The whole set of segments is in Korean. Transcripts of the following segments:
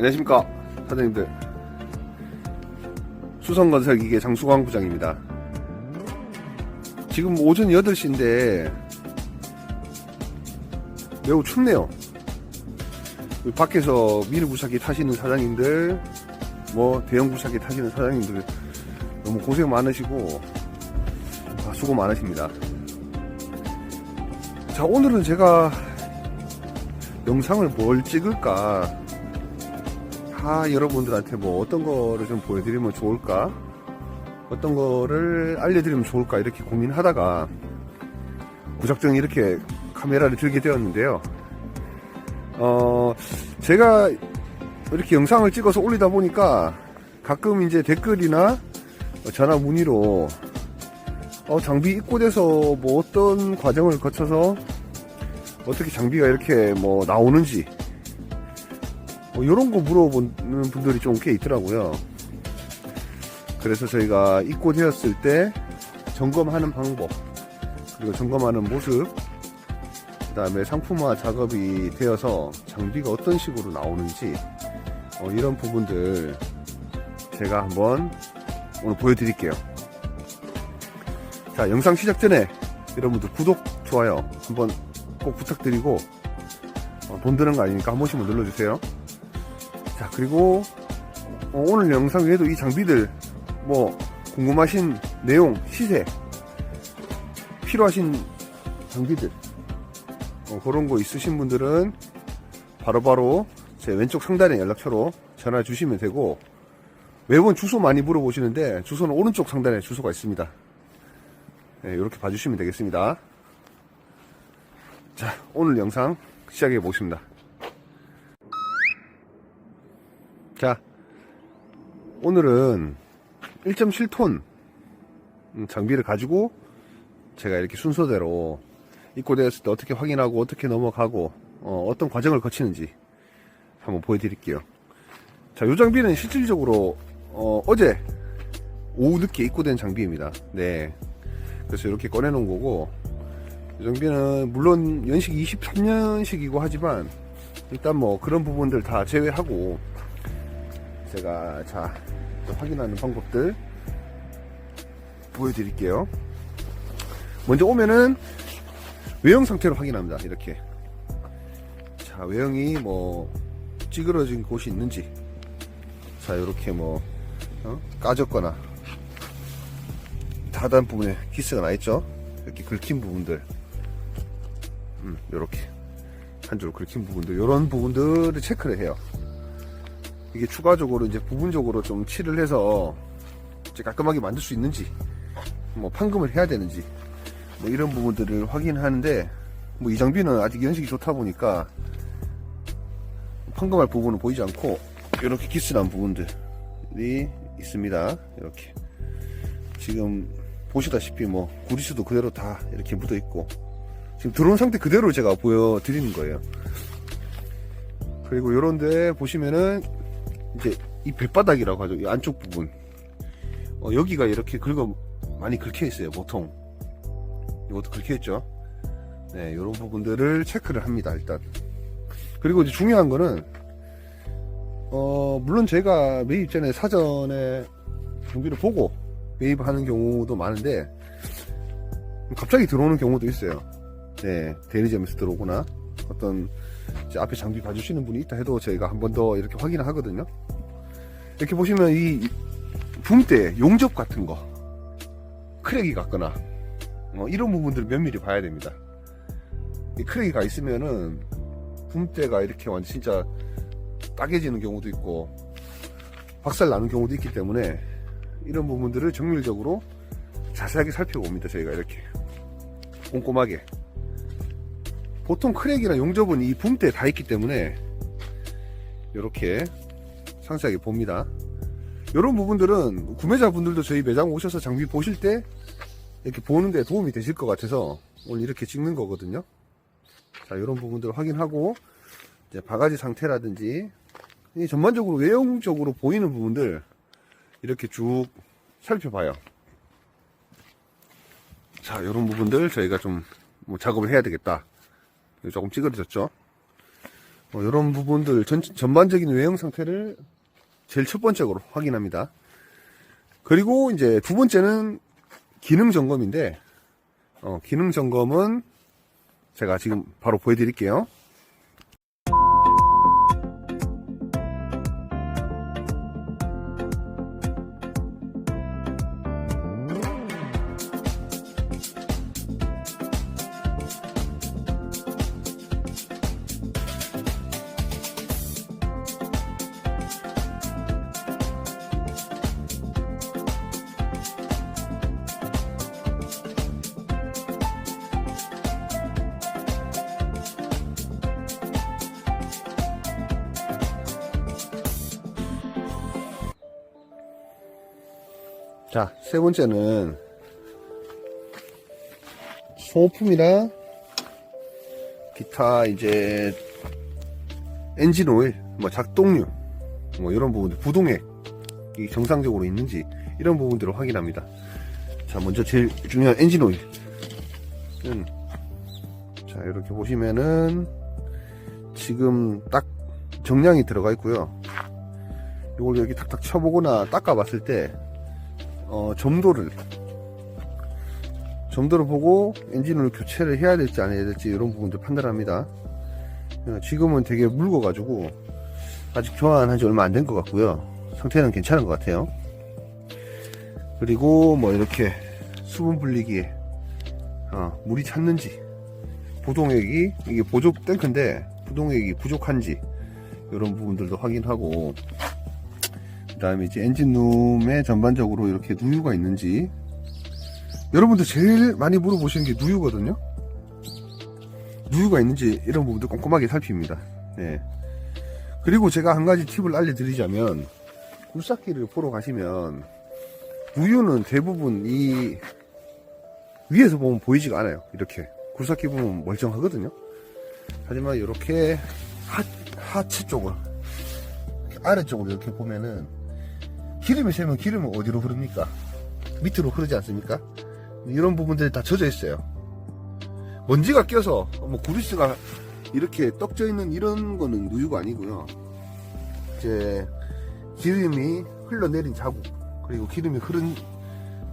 안녕하십니까 사장님들. 수성건설기계 장수광 부장입니다. 지금 오전 8시인데 매우 춥네요. 그 밖에서 미니 부사기 타시는 사장님들 뭐 대형 부사기 타시는 사장님들 너무 고생 많으시고 아, 수고 많으십니다. 자 오늘은 제가 영상을 뭘 찍을까 아, 여러분들한테 뭐 어떤 거를 좀 보여드리면 좋을까? 어떤 거를 알려드리면 좋을까? 이렇게 고민하다가 무작정 이렇게 카메라를 들게 되었는데요. 어, 제가 이렇게 영상을 찍어서 올리다 보니까 가끔 이제 댓글이나 전화 문의로 어, 장비 입고돼서 뭐 어떤 과정을 거쳐서 어떻게 장비가 이렇게 뭐 나오는지 뭐 이런 거 물어보는 분들이 좀 꽤 있더라고요. 그래서 저희가 입고되었을 때 점검하는 방법, 그리고 점검하는 모습, 그 다음에 상품화 작업이 되어서 장비가 어떤 식으로 나오는지, 어, 이런 부분들 제가 한번 오늘 보여드릴게요. 자, 영상 시작 전에 여러분들 구독, 좋아요 한번 꼭 부탁드리고, 어, 돈 드는 거 아니니까 한 번씩만 눌러주세요. 자 그리고 어, 오늘 영상 외에도 이 장비들 뭐 궁금하신 내용 시세 필요하신 장비들 어, 그런 거 있으신 분들은 바로 바로 제 왼쪽 상단에 연락처로 전화 주시면 되고 매번 주소 많이 물어보시는데 주소는 오른쪽 상단에 주소가 있습니다. 네, 이렇게 봐주시면 되겠습니다. 자 오늘 영상 시작해 보겠습니다 자, 오늘은 1.7톤 음, 장비를 가지고 제가 이렇게 순서대로 입고되었을 때 어떻게 확인하고 어떻게 넘어가고 어, 떤 과정을 거치는지 한번 보여드릴게요. 자, 이 장비는 실질적으로 어, 제 오후 늦게 입고된 장비입니다. 네. 그래서 이렇게 꺼내놓은 거고 이 장비는 물론 연식 23년식이고 하지만 일단 뭐 그런 부분들 다 제외하고 제가 자 확인하는 방법들 보여드릴게요. 먼저 오면은 외형 상태로 확인합니다. 이렇게 자 외형이 뭐 찌그러진 곳이 있는지 자 이렇게 뭐 어? 까졌거나 하단 부분에 기스가 나 있죠. 이렇게 긁힌 부분들 음 이렇게 한 줄 긁힌 부분들 이런 부분들을 체크를 해요. 이게 추가적으로 이제 부분적으로 좀 칠을 해서 이제 깔끔하게 만들 수 있는지 뭐 판금을 해야 되는지 뭐 이런 부분들을 확인하는데 뭐 이 장비는 아직 연식이 좋다 보니까 판금할 부분은 보이지 않고 이렇게 기스난 부분들이 있습니다. 이렇게. 지금 보시다시피 뭐 구리수도 그대로 다 이렇게 묻어 있고 지금 들어온 상태 그대로 제가 보여드리는 거예요. 그리고 요런데 보시면은 이제 이 뱃바닥이라고 하죠. 이 안쪽 부분. 어, 여기가 이렇게 긁어, 많이 긁혀 있어요, 보통. 이것도 긁혀 있죠. 네, 이런 부분들을 체크를 합니다, 일단. 그리고 이제 중요한 거는, 어, 물론 제가 매입 전에 사전에 경비를 보고 매입하는 경우도 많은데, 갑자기 들어오는 경우도 있어요. 네, 대리점에서 들어오거나, 어떤 앞에 장비 봐주시는 분이 있다 해도 저희가 한 번 더 이렇게 확인을 하거든요. 이렇게 보시면 이 붐대 용접 같은 거 크랙이 같거나 어, 이런 부분들 면밀히 봐야 됩니다. 이 크랙이가 있으면은 붐대가 이렇게 완전 진짜 따개지는 경우도 있고 박살 나는 경우도 있기 때문에 이런 부분들을 정밀적으로 자세하게 살펴봅니다. 저희가 이렇게 꼼꼼하게 보통 크랙이나 용접은 이 붐대에 다 있기 때문에 이렇게 상세하게 봅니다. 이런 부분들은 구매자분들도 저희 매장 오셔서 장비 보실 때 이렇게 보는데 도움이 되실 것 같아서 오늘 이렇게 찍는 거거든요. 자, 이런 부분들 확인하고 이제 바가지 상태라든지 전반적으로 외형적으로 보이는 부분들 이렇게 쭉 살펴봐요. 자, 이런 부분들 저희가 좀 뭐 작업을 해야 되겠다. 조금 찌그러졌죠. 이런 부분들 전, 전반적인 외형 상태를 제일 첫 번째로 확인합니다. 그리고 이제 두 번째는 기능 점검인데 어, 기능 점검은 제가 지금 바로 보여드릴게요. 세 번째는 소모품이나 기타 이제 엔진 오일, 뭐 작동류, 뭐 이런 부분들, 부동액 이 정상적으로 있는지 이런 부분들을 확인합니다. 자, 먼저 제일 중요한 엔진 오일. 은 자, 이렇게 보시면은 지금 딱 정량이 들어가 있고요. 이걸 여기 탁탁 쳐보거나 닦아봤을 때 어, 점도를 점도를 보고 엔진을 교체를 해야 될지 안 해야 될지 이런 부분들 판단합니다. 어, 지금은 되게 묽어가지고 아직 교환한 지 얼마 안 된 것 같고요. 상태는 괜찮은 것 같아요. 그리고 뭐 이렇게 수분 분리기에 어, 물이 찼는지 부동액이 이게 보조 탱크인데 부동액이 부족한지 이런 부분들도 확인하고 그 다음에 이제 엔진룸에 전반적으로 이렇게 누유가 있는지. 여러분들 제일 많이 물어보시는 게 누유거든요. 누유가 있는지 이런 부분도 꼼꼼하게 살핍니다. 네. 그리고 제가 한 가지 팁을 알려드리자면 굴삭기를 보러 가시면 누유는 대부분 이 위에서 보면 보이지가 않아요. 이렇게 굴삭기 보면 멀쩡하거든요. 하지만 이렇게 하, 하체 쪽을 아래쪽으로 이렇게 보면은 기름이 새면 기름은 어디로 흐릅니까? 밑으로 흐르지 않습니까? 이런 부분들이 다 젖어 있어요. 먼지가 껴서 뭐 구리스가 이렇게 떡져 있는 이런 거는 누유가 아니고요. 이제 기름이 흘러내린 자국 그리고 기름이 흐른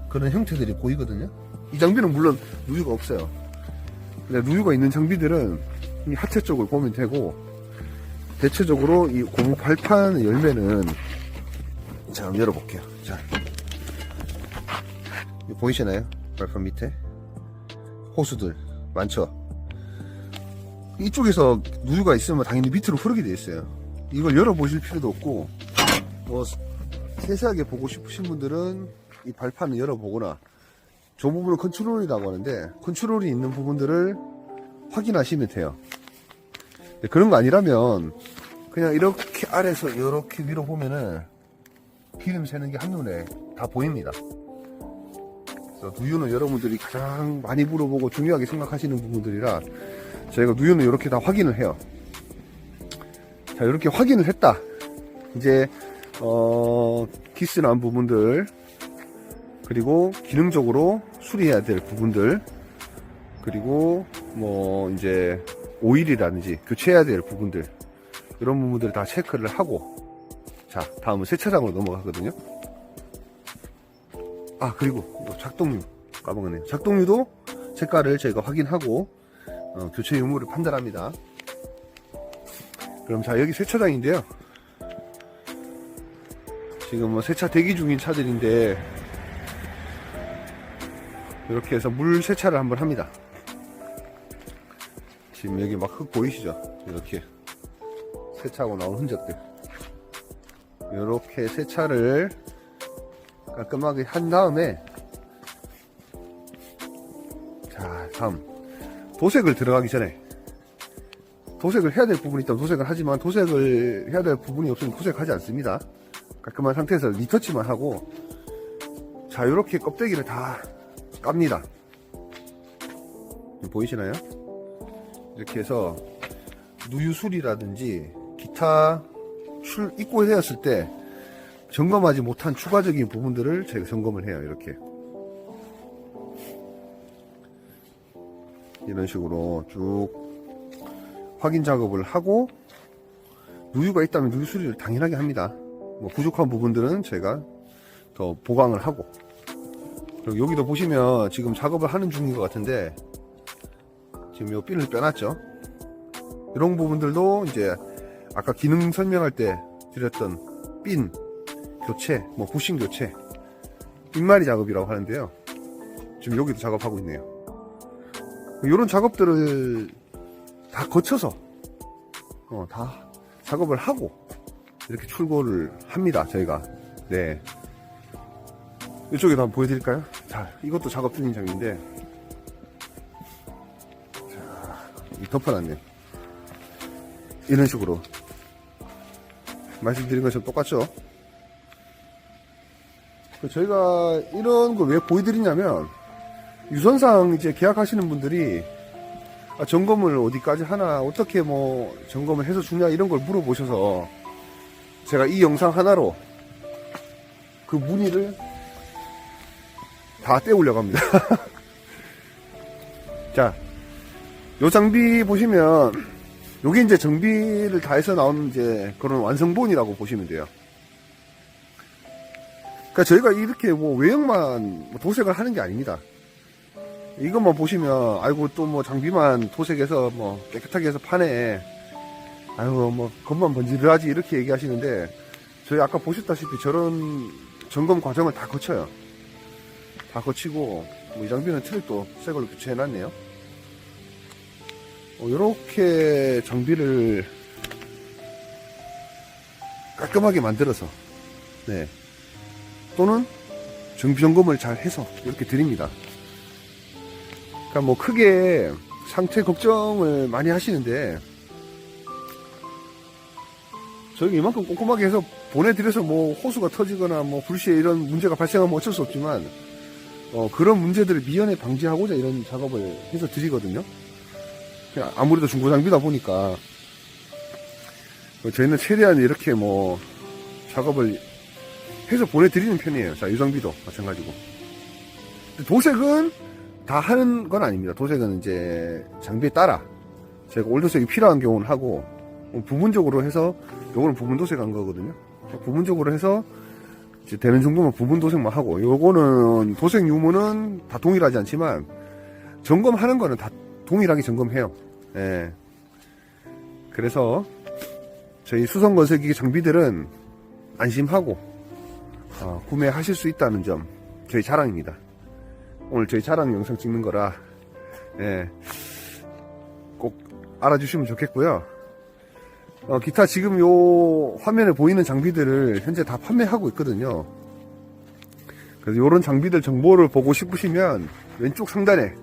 그런 형태들이 보이거든요. 이 장비는 물론 누유가 없어요. 근데 누유가 있는 장비들은 이 하체 쪽을 보면 되고 대체적으로 이 고무 발판 열매는 자, 한번 열어볼게요. 자. 보이시나요? 발판 밑에? 호수들. 많죠? 이쪽에서 누유가 있으면 당연히 밑으로 흐르게 돼 있어요. 이걸 열어보실 필요도 없고, 뭐, 세세하게 보고 싶으신 분들은 이 발판을 열어보거나, 저 부분을 컨트롤이라고 하는데, 컨트롤이 있는 부분들을 확인하시면 돼요. 그런 거 아니라면, 그냥 이렇게 아래에서 이렇게 위로 보면은, 기름 새는 게 한눈에 다 보입니다. 그래서 누유는 여러분들이 가장 많이 물어보고 중요하게 생각하시는 부분들이라 저희가 누유는 이렇게 다 확인을 해요. 자, 이렇게 확인을 했다. 이제 어, 기스 난 부분들 그리고 기능적으로 수리해야 될 부분들 그리고 뭐 이제 오일이라든지 교체해야 될 부분들 이런 부분들을 다 체크를 하고 자, 다음은 세차장으로 넘어가거든요. 아, 그리고 이거 작동류 까먹었네요. 작동류도 색깔을 저희가 확인하고 어, 교체 유무를 판단합니다. 그럼 자, 여기 세차장인데요. 지금 뭐 세차 대기 중인 차들인데 이렇게 해서 물 세차를 한번 합니다. 지금 여기 막 흙 보이시죠? 이렇게 세차하고 나온 흔적들. 이렇게 세차를 깔끔하게 한 다음에 자 다음. 도색을 들어가기 전에 도색을 해야 될 부분이 있다면 도색을 하지만 도색을 해야 될 부분이 없으면 도색하지 않습니다. 깔끔한 상태에서 리터치만 하고 자 이렇게 껍데기를 다 깝니다. 보이시나요? 이렇게 해서 누유술이라든지 기타 출 입고되었을 때 점검하지 못한 추가적인 부분들을 저희가 점검을 해요. 이렇게 이런 식으로 쭉 확인 작업을 하고 누유가 있다면 누유 수리를 당연하게 합니다. 뭐 부족한 부분들은 저희가 더 보강을 하고 그리고 여기도 보시면 지금 작업을 하는 중인 것 같은데 지금 요 핀을 빼놨죠. 이런 부분들도 이제 아까 기능 설명할 때 드렸던 핀 교체, 뭐 부싱 교체, 핀마리 작업이라고 하는데요. 지금 여기도 작업하고 있네요. 이런 작업들을 다 거쳐서 어, 다 작업을 하고 이렇게 출고를 합니다. 저희가 네 이쪽에도 한번 보여드릴까요? 자, 이것도 작업 중인 장인데 자, 이 덮어놨네요. 이런 식으로 말씀드린 것처럼 똑같죠? 그 저희가 이런 걸 왜 보여드리냐면 유선상 이제 계약하시는 분들이 아, 점검을 어디까지 하나 어떻게 뭐 점검을 해서 주냐 이런 걸 물어보셔서 제가 이 영상 하나로 그 문의를 다 떼우려고 합니다. 자, 요 장비 보시면 요게 이제 정비를 다 해서 나오는 이제 그런 완성본이라고 보시면 돼요. 그러니까 저희가 이렇게 뭐 외형만 뭐 도색을 하는 게 아닙니다. 이것만 보시면 아이고 또 뭐 장비만 도색해서 뭐 깨끗하게 해서 파네. 아이고 뭐 겉만 번지르하지 이렇게 얘기하시는데 저희 아까 보셨다시피 저런 점검 과정을 다 거쳐요. 다 거치고 뭐 이 장비는 트랙도 새 걸로 교체해 놨네요. 이렇게 장비를 깔끔하게 만들어서 네 또는 정비 점검을 잘 해서 이렇게 드립니다. 그러니까 뭐 크게 상태 걱정을 많이 하시는데 저희가 이만큼 꼼꼼하게 해서 보내드려서 뭐 호수가 터지거나 뭐 불시에 이런 문제가 발생하면 어쩔 수 없지만 어, 그런 문제들을 미연에 방지하고자 이런 작업을 해서 드리거든요. 아무래도 중고 장비다 보니까 어, 저희는 최대한 이렇게 뭐 작업을 해서 보내드리는 편이에요. 자, 유장비도 마찬가지고. 도색은 다 하는 건 아닙니다. 도색은 이제 장비에 따라 제가 올도색이 필요한 경우는 하고 뭐 부분적으로 해서 요거는 부분 도색한 거거든요. 부분적으로 해서 되는 정도면 부분 도색만 하고 요거는 도색 유무는 다 동일하지 않지만 점검하는 거는 다 동일하게 점검해요. 예. 그래서 저희 수성 건설기 장비들은 안심하고 어, 구매하실 수 있다는 점 저희 자랑입니다. 오늘 저희 자랑 영상 찍는 거라 예, 꼭 알아주시면 좋겠고요. 어, 기타 지금 요 화면에 보이는 장비들을 현재 다 판매하고 있거든요. 그래서 이런 장비들 정보를 보고 싶으시면 왼쪽 상단에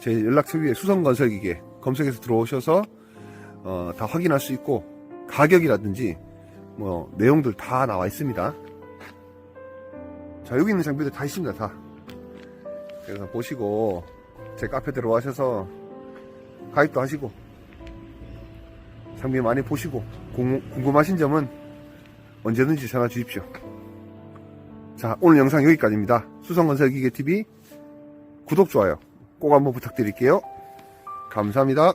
제 연락처 위에 수성건설기계 검색해서 들어오셔서 어, 다 확인할 수 있고 가격이라든지 뭐 내용들 다 나와 있습니다. 자 여기 있는 장비들 다 있습니다 다. 그래서 보시고 제 카페 들어와셔서 가입도 하시고 장비 많이 보시고 궁- 궁금하신 점은 언제든지 전화 주십시오. 자 오늘 영상 여기까지입니다. 수성건설기계TV 구독 좋아요 꼭 한번 부탁드릴게요. 감사합니다.